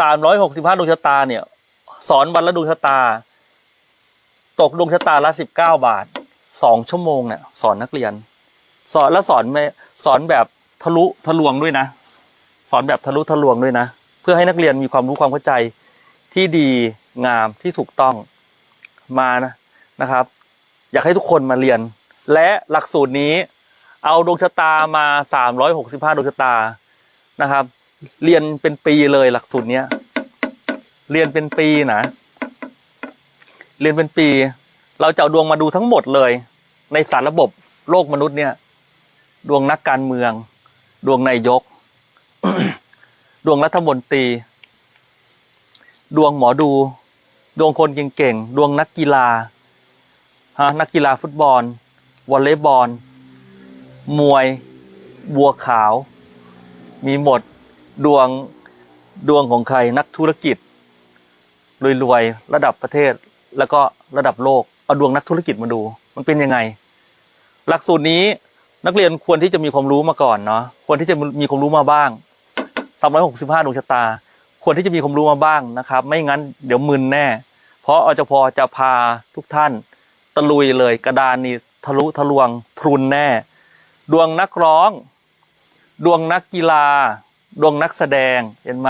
สามร้อยหกสิบห้าดวงชะตาเนี่ย สอนวันละดวงชะตา ตกดวงชะตาละสิบเก้าบาทสองชั่วโมงเนี่ยสอนนักเรียน สอนแล้วสอนไม่สอนแบบทะลุทะลวงด้วยนะ สอนแบบทะลุทะลวงด้วยนะ เพื่อให้นักเรียนมีความรู้ความเข้าใจที่ดีงามที่ถูกต้องมานะนะครับ อยากให้ทุกคนมาเรียน และหลักสูตรนี้ เอาดวงชะตามาสามร้อยหกสิบห้าดวงชะตานะครับ เรียนเป็นปีเลยหลักสูตรเนี้ยเรียนเป็นปีนะเรียนเป็นปี เราจะเอาดวงมาดูทั้งหมดเลย ในสารระบบโลกมนุษย์เนี่ย ดวงนักการเมือง ดวงนายก ดวงรัฐมนตรี ดวงหมอดู ดวงคนเก่งๆดวงนักกีฬาฮะนักกีฬาฟุตบอลวอลเลย์บอลมวย บัวขาว มีหมด ดวงดวงของใครนักธุรกิจรวยๆระดับประเทศแล้วก็ระดับโลกเอาดวงนักธุรกิจมาดู มันเป็นยังไง หลักสูตรนี้นักเรียนควรที่จะมีความรู้มาก่อนเนาะควรที่จะมีความรู้มาบ้าง365ดวงชะตา ควรที่จะมีความรู้มาบ้างนะครับ ไม่งั้นเดี๋ยวมึนแน่ เพราะอจพจะพาทุกท่าน ตะลุยเลยกระดานนี่ทะลุทะลวงพรุนแน่ ดวงนักร้อง ดวงนักกีฬา ดวงนักแสดงเห็นไหม